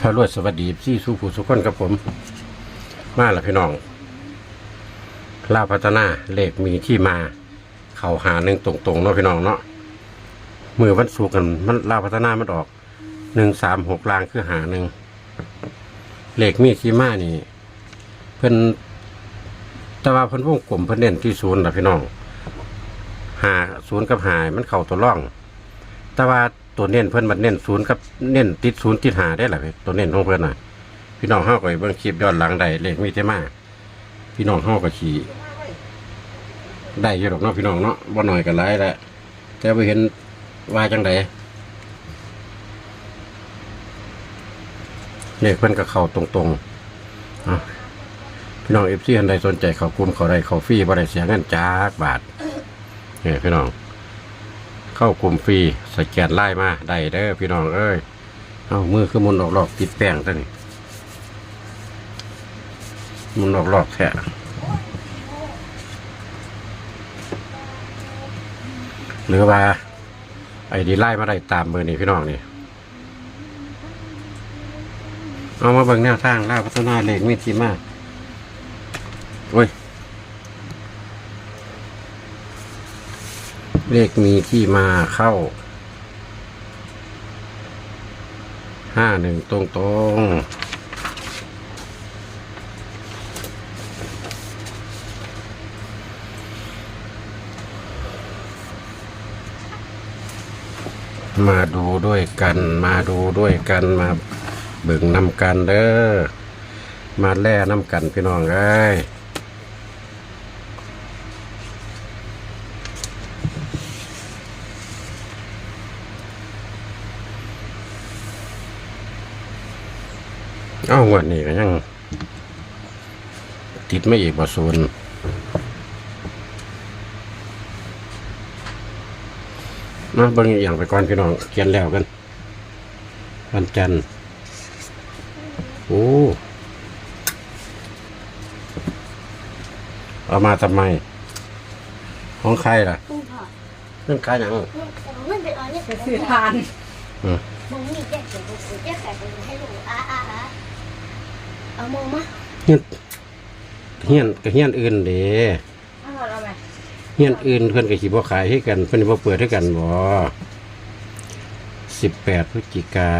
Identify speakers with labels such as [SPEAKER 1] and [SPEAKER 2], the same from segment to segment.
[SPEAKER 1] พระรวดสวัสดีซี่สู้ผู้สุขคนกับผม มาละพี่น้องลาพัฒนาเลขมีที่มา เข่าหาหนึ่งตรงๆเนาะพี่น้องเนาะมือวันสูกันมันลาพัฒนามันออกหนึ่งสามหกลางคือหาหนึ่งเลขมีที่มานี่ เพิ่นแต่ว่าเพิ่นวงกลมเพิ่นเน้นที่ศูนย์ละพี่น้องหาศูนย์กับหายมันเข่าตัวร่อง แต่ว่า ตัวเน้นเพิ่อนมันเน้นศูนย์กับเน้นติดศูนย์ติดหาได้แหละตัวเน้นของเพิ่อนน่ะ พี่น้องเฮาก็เบิ่งคลิปย้อนหลังได้เลขมีเท่มาพี่น้องเฮาก็ขี่ได้อยู่ดอกเนาะพี่น้องเนาะบ่น้อยก็หลายแหละแต่บ่เห็นว่าจังไดเลขเพิ่อนก็เข้าตรงๆอะพี่น้อง FC อันใดสนใจเขากลุ่มเขาได้เขาฟรีบ่ได้เสียเงินจักบาทเนี่ยพี่น้อง เข้ากลุ่มฟรีสแกนไล่มาได้เด้อพี่น้องเอ้ยเอามือคือมุนออกหลอกติดแป้งตัวนี้มุนออกหลอกแท้หรือว่า ไอ้ดีไล่มาได้ตามเบอร์นี่พี่น้องนี่เอามาเบิ่งแนวทางล่าพัฒนาเลขมีทีมากโอ้ย เลขมีที่มาเข้าห้าหนึ่งตรงตรงมาดูด้วยกัน มาดูด้วยกันมาเบิ่งนำกันเด้อมาแล่นำกันพี่น้องเอ้ย เอ้างวดนี้ก็ยัง ติดไม่อีกบ่ศูนย์มาเบิ่งอีกอย่างไปก่อนพี่น้องเขียนแล้วกัน วันจันทร์โอ้เอามาทำไม ของใครล่ะ
[SPEAKER 2] ตู้ผ่า
[SPEAKER 1] เรื่องใครหนัง
[SPEAKER 2] มันเป็นอะไรเนี่ย
[SPEAKER 3] จะสื่อทาน
[SPEAKER 1] อืม
[SPEAKER 2] มึงมีแยกเสียงกูแยกใส่ไปให้ดูอ่าอ่าอ่า เอามองมา
[SPEAKER 1] เฮียนเฮียนกับเฮียนอื่นเด้
[SPEAKER 3] เอาหมดเอาไหม
[SPEAKER 1] เฮียนอื่นเพิ่นก็สิบ่ขายให้กันเพิ่นบ่เปิดให้กันบ่สิบแปดพฤศจิกา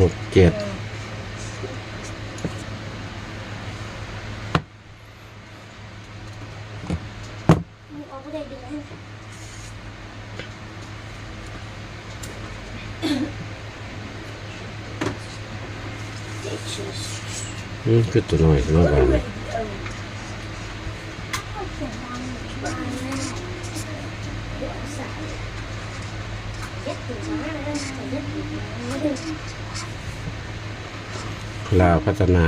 [SPEAKER 1] หกเจ็ด
[SPEAKER 2] มึงเอาไปได้ดึง
[SPEAKER 1] อืมคือตัวน้อยตัวน้อยกว่านี่ลาวพัฒนา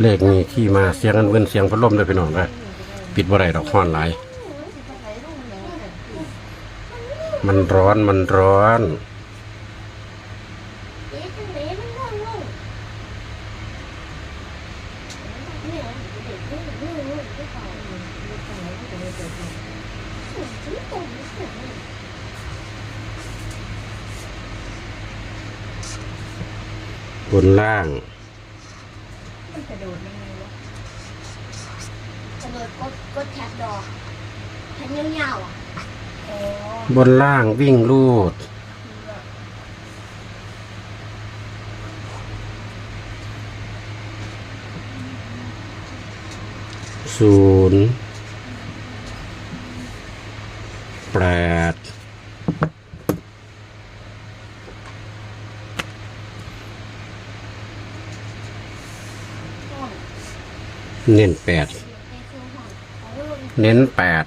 [SPEAKER 1] เลขมีที่มาเสียงอันเว้นเสียงพัดลมด้วยพี่น้องนะปิดบ่ได้ดอกฮ้อนหลาย มันร้อนมันร้อน บนล่าง
[SPEAKER 3] มันกระโดดยังไงวะ
[SPEAKER 2] กระโดดกดกดแท็บดอกแผ่นยาวๆอะ
[SPEAKER 3] อ๋อบ
[SPEAKER 1] นล่างวิ่งลูด ศูนย์ แปดเน้นแปดเน้นแปด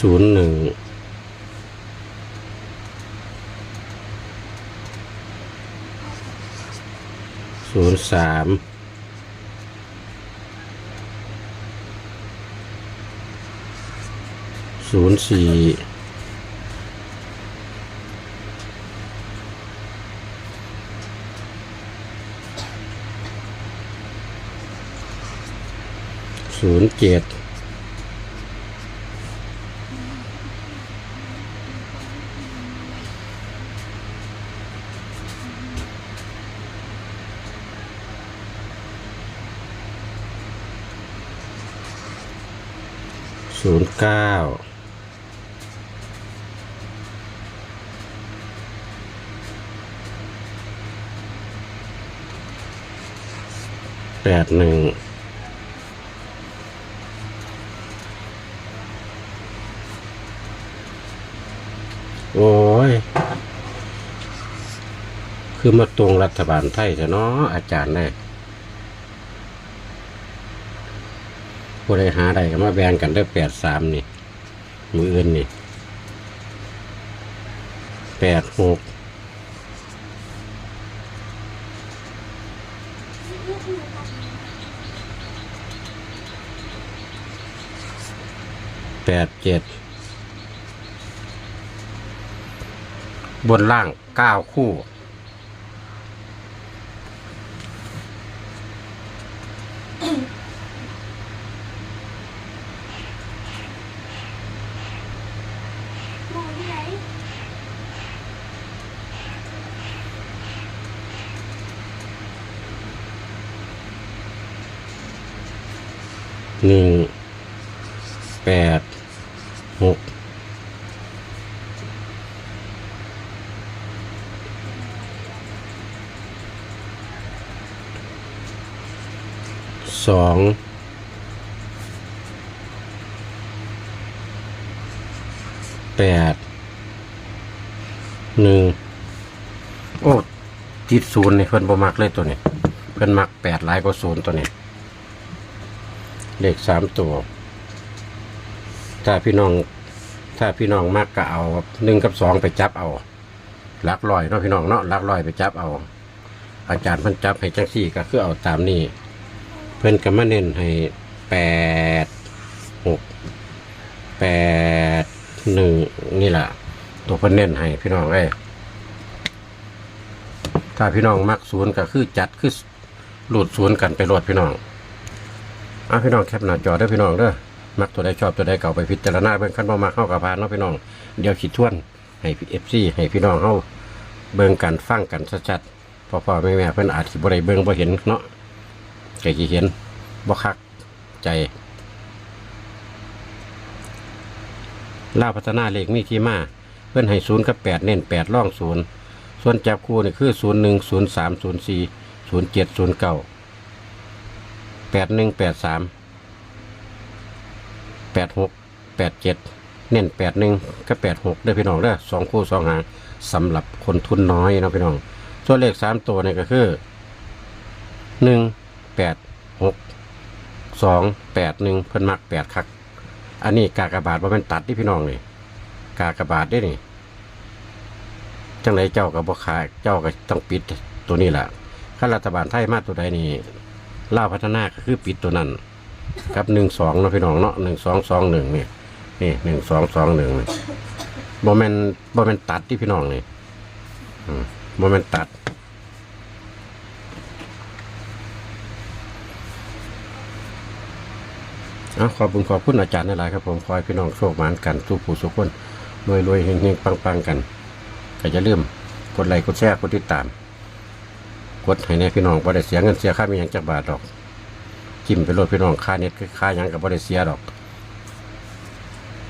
[SPEAKER 1] ศูนย์หนึ่งศูนย์สามศูนย์สี่ศูนย์เจ็ด ศูนย์เก้าแปดหนึ่งโอ้ย คือมาตรงรัฐบาลไทยแต่เนาะอาจารย์ได้ ผู้ใดหาได้ก็มาแบ่งกันได้แปดสามนี่ มืออื่นนี่แปดหกแปดเจ็ดบนล่างเก้าคู่
[SPEAKER 2] มองที่ไหน
[SPEAKER 1] หนึ่งแปดหกสองแปดหนึ่งโอ้ติดศูนย์นี่เพิ่อนบ่มักเลยตัวนี้ เพิ่อนมักแปดหลายกว่าศูนย์ตัวนี้ เลขสามตัว ถ้าพี่น้อง ถ้าพี่น้องมากก็เอาหนึ่งกับสองไปจับเอาหลักลอยเนาะพี่น้องเนาะหลักลอยไปจับเอา อาจารย์เพิ่นจับให้จังสี่ก็คือเอาตามนี้เพิ่นก็มาเน้นให้แปดหกแปดหนึ่งนี่แหละตัวเพิ่นเน้นให้พี่น้องเอ้ถ้าพี่น้องมักศูนย์ก็คือจัดคือหลุดศูนย์กันไปหลดพี่น้อง อะพี่น้องแคปหน้าจอได้พี่น้องเด้อมักตัวใดชอบตัวใดเก่าไปพิจารณาเบิ่งคันบ่มักเข้ากับพานเนาะพี่น้องเดี๋ยวคิดทวนให้พี่ FC ให้พี่น้องเฮาเบิ่งกันฟังกันชัดๆพ่อๆแม่เพิ่นอาจสิบ่ได้เบิ่งบ่เห็นเนาะก็สิเห็นบ่คักใจล่าพัฒนาเลขมีที่มาเพิ่อนให้0กับ8เน้น8ร่อง0ส่วนจับคู่นี่คือ01 03 04 07 09 แปดหนึ่งแปดสามแปดหกแปดเจ็ดเน้นแปดหนึ่งก็แปดหกได้พี่น้องเด้อสองคู่สองหางสำหรับคนทุนน้อยนะพี่น้อง ส่วนเลขสามตัวเนี่ยก็คือหนึ่งแปดหกสองแปดหนึ่งเพิ่นมักแปดคัก อันนี้กากระบาทว่ามันตัดที่พี่น้องนี่กากระบาทได้นี่จังไรเจ้ากับบ่ขายเจ้าก็ต้องปิดตัวนี้แหละข้ารัฐบาลไทยมาตัวใดนี่ ล่าพัฒนาก็คือปิดตัวนั้นกับหนึ่งสองเนาะพี่น้องเนาะหนึ่งสองสองหนึ่งเนี่ยนี่หนึ่งสองสองหนึ่งนี่โมเมนโมเมนตัดที่พี่น้องนี่โมเมนตัดอขอบคุณขอบคุณอาจารย์หลายครับผมขอให้พี่น้องโชคหมานกันสู้ผู้สุขคนรวยรวยๆเฮงๆปังกันก็จะเริ่มกดไลค์กดแชร์กดติดตาม กดให้แน่พี่น้องบ่ได้เสียเงินเสียค่ามีหยังจักบาทดอกจิ้มไปโลดพี่น้องค่าเน็ตค่าหยังกับบ่ได้เสียดอก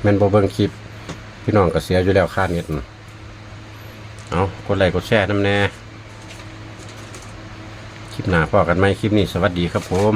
[SPEAKER 1] แม่นบ่เบิ่งคลิป พี่น้องก็เสียอยู่แล้วค่าเน็ตน่ะเอากดไลค์กดแชร์น้ำแน่คลิปหน้าพอกันไหมคลิปนี้สวัสดีครับผม